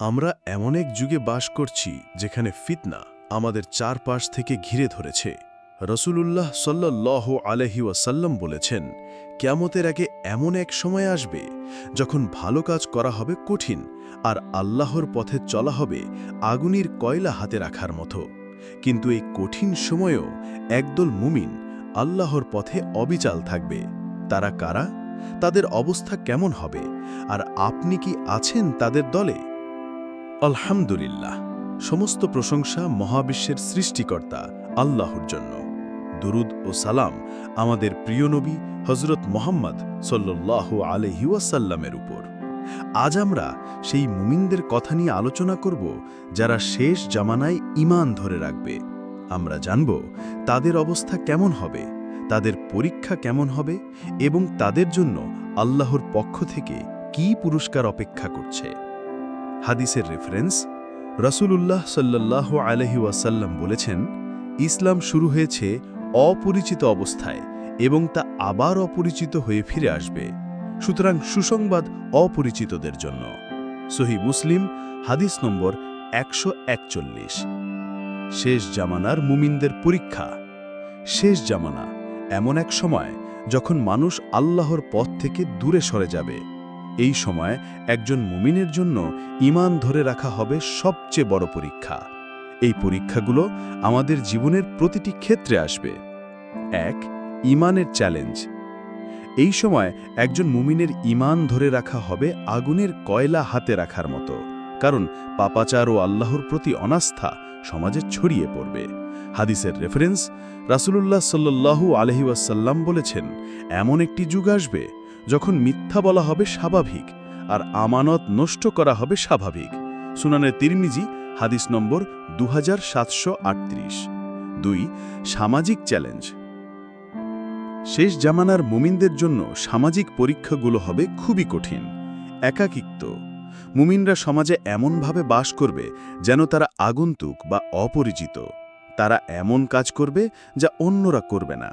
আমরা এমন এক যুগে বাস করছি যেখানে ফিতনা আমাদের চারপাশ থেকে ঘিরে ধরেছে। রসুলুল্লাহ সাল্লাহ আলহি ওয়াসাল্লাম বলেছেন, ক্যামতের আগে এমন এক সময় আসবে যখন ভালো কাজ করা হবে কঠিন আর আল্লাহর পথে চলা হবে আগুনের কয়লা হাতে রাখার মতো। কিন্তু এই কঠিন সময়েও একদল মুমিন আল্লাহর পথে অবিচাল থাকবে। তারা কারা? তাদের অবস্থা কেমন হবে? আর আপনি কি আছেন তাদের দলে? আলহামদুলিল্লাহ, সমস্ত প্রশংসা মহাবিশ্বের সৃষ্টিকর্তা আল্লাহর জন্য। দুরুদ ও সালাম আমাদের প্রিয় নবী হজরত মোহাম্মদ সল্লাহ আলহিউসাল্লামের উপর। আজ আমরা সেই মুমিনদের কথা নিয়ে আলোচনা করব, যারা শেষ জামানায় ইমান ধরে রাখবে। আমরা জানব তাদের অবস্থা কেমন হবে, তাদের পরীক্ষা কেমন হবে এবং তাদের জন্য আল্লাহর পক্ষ থেকে কি পুরস্কার অপেক্ষা করছে। হাদিসের রেফারেন্স রসুলুল্লাহ সাল্লাহ আলহি ওয়াসাল্লাম বলেছেন, ইসলাম শুরু হয়েছে অপরিচিত অবস্থায় এবং তা আবার অপরিচিত হয়ে ফিরে আসবে। সুতরাং সুসংবাদ অপরিচিতদের জন্য। সহি মুসলিম, হাদিস নম্বর একশো একচল্লিশ। শেষ জামানার মুমিনদের পরীক্ষা। শেষ জামানা এমন এক সময় যখন মানুষ আল্লাহর পথ থেকে দূরে সরে যাবে। এই সময় একজন মুমিনের জন্য ইমান ধরে রাখা হবে সবচেয়ে বড় পরীক্ষা। এই পরীক্ষাগুলো আমাদের জীবনের প্রতিটি ক্ষেত্রে আসবে। এক ইমানের চ্যালেঞ্জ। এই সময় একজন মুমিনের ইমান ধরে রাখা হবে আগুনের কয়লা হাতে রাখার মতো। কারণ পাপাচার ও আল্লাহর প্রতি অনাস্থা সমাজে ছড়িয়ে পড়বে। হাদিসের রেফারেন্স রাসুলুল্লাহ সাল্লু আলহি ওয়াসাল্লাম বলেছেন, এমন একটি যুগ আসবে যখন মিথ্যা বলা হবে স্বাভাবিক আর আমানত নষ্ট করা হবে স্বাভাবিক। সুনানের তিরমিজি, হাদিস নম্বর দু দুই, সামাজিক চ্যালেঞ্জ। শেষ জামানার মুমিনদের জন্য সামাজিক পরীক্ষাগুলো হবে খুবই কঠিন, একাকিত্ব। মুমিনরা সমাজে এমনভাবে বাস করবে যেন তারা আগন্তুক বা অপরিচিত। তারা এমন কাজ করবে যা অন্যরা করবে না।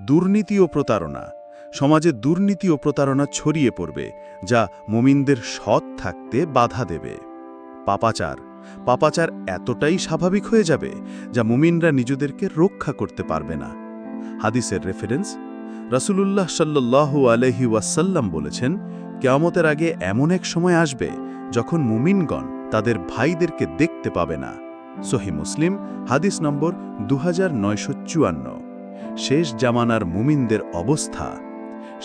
দুর্নীতি ও প্রতারণা সমাজে দুর্নীতি ও প্রতারণা ছড়িয়ে পড়বে, যা মুমিনদের সৎ থাকতে বাধা দেবে। পাপাচার। পাপাচার এতটাই স্বাভাবিক হয়ে যাবে, যা মুমিনরা নিজেদেরকে রক্ষা করতে পারবে না। হাদিসের রেফারেন্স রাসূলুল্লাহ সাল্লাল্লাহু আলহি ওয়াসাল্লাম বলেছেন, কেয়ামতের আগে এমন এক সময় আসবে, যখন মুমিনগণ তাদের ভাইদেরকে দেখতে পাবে না। সহি মুসলিম, হাদিস নম্বর দু হাজার নয়শ চুয়ান্ন। শেষ জামানার মুমিনদের অবস্থা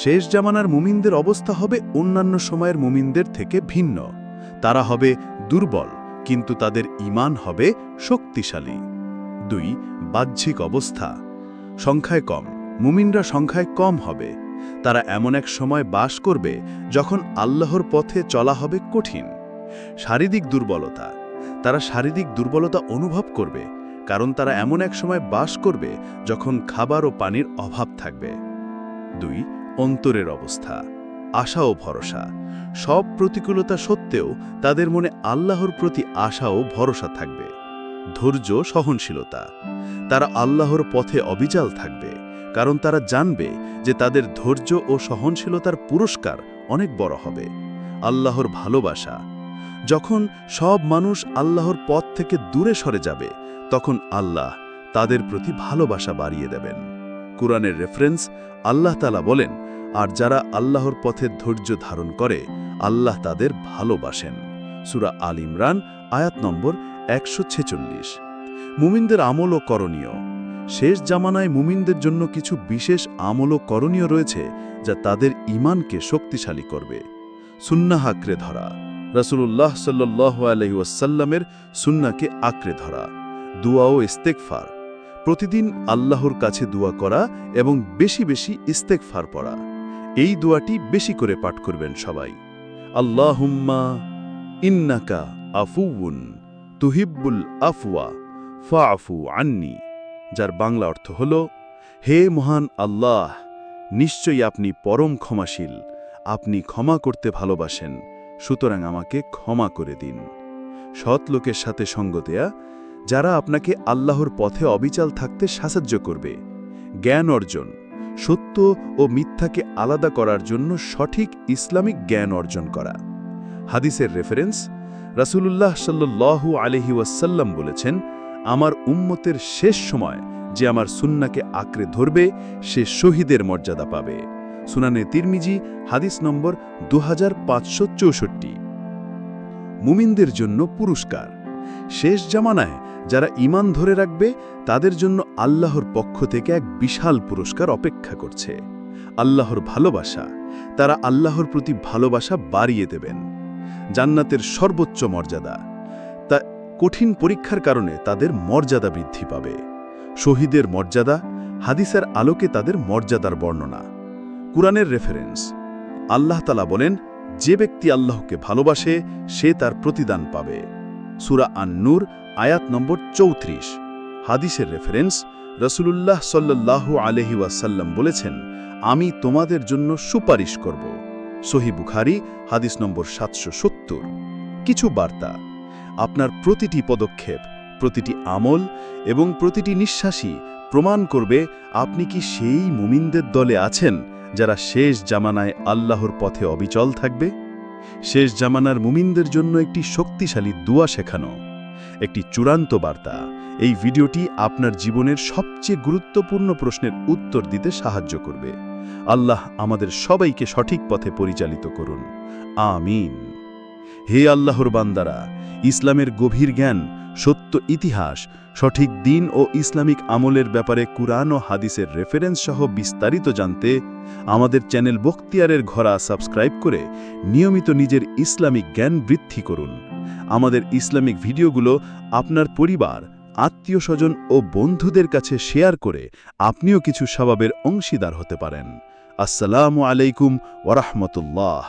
শেষ জামানার মুমিনদের অবস্থা হবে অন্যান্য সময়ের মুমিনদের থেকে ভিন্ন। তারা হবে দুর্বল, কিন্তু তাদের ইমান হবে শক্তিশালী। দুই, বাহ্যিক অবস্থা। সংখ্যায় কম, মুমিনরা সংখ্যায় কম হবে। তারা এমন এক সময় বাস করবে যখন আল্লাহর পথে চলা হবে কঠিন। শারীরিক দুর্বলতা। তারা শারীরিক দুর্বলতা অনুভব করবে, কারণ তারা এমন এক সময় বাস করবে যখন খাবার ও পানির অভাব থাকবে। দুই অন্তরের অবস্থা, আশা ও ভরসা, সব প্রতিকূলতা সত্ত্বেও তাদের মনে আল্লাহর প্রতি আশা ও ভরসা থাকবে, ধৈর্য, সহনশীলতা। তারা আল্লাহর পথে অবিচাল থাকবে, কারণ তারা জানবে যে তাদের ধৈর্য ও সহনশীলতার পুরস্কার অনেক বড় হবে, আল্লাহর ভালোবাসা। যখন সব মানুষ আল্লাহর পথ থেকে দূরে সরে যাবে, তখন আল্লাহ তাদের প্রতি ভালোবাসা বাড়িয়ে দেবেন। কুরআনের রেফারেন্স আল্লাহ তালা বলেন, আর যারা আল্লাহর পথে ধৈর্য ধারণ করে, আল্লাহ তাদের ভালোবাসেন। সুরা আল ইমরান, আয়াত নম্বর একশো ছেচল্লিশ। মুমিনদের আমল ও করণীয়। শেষ জামানায় মুমিনদের জন্য কিছু বিশেষ আমল ও করণীয় রয়েছে, যা তাদের ইমানকে শক্তিশালী করবে। সুন্না আঁকড়ে ধরা। রসুল্লাহ সাল্লাহ আলহিউসাল্লামের সুন্নাকে আঁকড়ে ধরা। দুয়া ও ইস্তেকফার প্রতিদিন আল্লাহর কাছে দোয়া করা এবং বেশি বেশি ইস্তেকফার পড়া। এই দোয়াটি বেশি করে পাঠ করবেন সবাই। আল্লাহুম্মা ইন্নাকা আফুউন তুহিব্বুল আফওয়া ফাফু আন্নি, যার বাংলা অর্থ হল, হে মহান আল্লাহ, নিশ্চয়ই আপনি পরম ক্ষমাশীল, আপনি ক্ষমা করতে ভালোবাসেন, সুতরাং আমাকে ক্ষমা করে দিন। সৎ লোকের সাথে সঙ্গ দেয়া যারা আপনাকে আল্লাহর পথে অবিচাল থাকতে সাহায্য করবে। জ্ঞান অর্জন, সত্য ও মিথ্যাকে আলাদা করার জন্য সঠিক ইসলামিক জ্ঞান অর্জন করা। হাদিসের রেফারেন্স রাসূলুল্লাহ সাল্লাল্লাহু আলাইহি ওয়াসাল্লাম বলেছেন, আমার উম্মতের শেষ সময় যে আমার সুন্নাকে আঁকড়ে ধরবে, সে শহীদের মর্যাদা পাবে। সুনানে তিরমিজি, হাদিস নম্বর দু হাজার পাঁচশো চৌষট্টি। মুমিনদের জন্য পুরস্কার। শেষ জামানায় যারা ঈমান ধরে রাখবে, তাদের জন্য আল্লাহর পক্ষ থেকে এক বিশাল পুরস্কার অপেক্ষা করছে। আল্লাহর ভালোবাসা, তারা আল্লাহর প্রতি ভালোবাসা বাড়িয়ে দেবেন। জান্নাতের সর্বোচ্চ মর্যাদা, তা কঠিন পরীক্ষার কারণে তাদের মর্যাদা বৃদ্ধি পাবে। শহীদের মর্যাদা, হাদিসের আলোকে তাদের মর্যাদার বর্ণনা। কুরআনের রেফারেন্স আল্লাহ তালা বলেন, যে ব্যক্তি আল্লাহকে ভালোবাসে, সে তার প্রতিদান পাবে। সুরা আন্নুর আয়াত নম্বর চৌত্রিশ। হাদিসের রেফারেন্স রসুলুল্লাহ সাল্লাল্লাহু আলহি বলেছেন, আমি তোমাদের জন্য সুপারিশ করব। সহি বুখারি, হাদিস নম্বর সাতশো সত্তর। কিছু বার্তা। আপনার প্রতিটি পদক্ষেপ, প্রতিটি আমল এবং প্রতিটি নিঃশ্বাসই প্রমাণ করবে আপনি কি সেই মুমিনদের দলে আছেন যারা শেষ জামানায় আল্লাহর পথে অবিচল থাকবে? শেষ জামানার মুমিনদের জন্য একটি শক্তিশালী দুয়া শেখানো। একটি চূড়ান্ত বার্তা। এই ভিডিওটি আপনার জীবনের সবচেয়ে গুরুত্বপূর্ণ প্রশ্নের উত্তর দিতে সাহায্য করবে। আল্লাহ আমাদের সবাইকে সঠিক পথে পরিচালিত করুন। আমিন। হে আল্লাহর বান্দারা, ইসলামের গভীর জ্ঞান, সত্য ইতিহাস, সঠিক দিন ও ইসলামিক আমলের ব্যাপারে কুরআন ও হাদিসের রেফারেন্স সহ বিস্তারিত জানতে আমাদের চ্যানেল বখতিয়ারের ঘরা সাবস্ক্রাইব করে নিয়মিত নিজের ইসলামিক জ্ঞান বৃদ্ধি করুন। আমাদের ইসলামিক ভিডিওগুলো আপনার পরিবার আত্মীয় স্বজন ও বন্ধুদের কাছে শেয়ার করে আপনিও কিছু স্বভাবের অংশীদার হতে পারেন। আসসালামু আলাইকুম ওরহমতুল্লাহ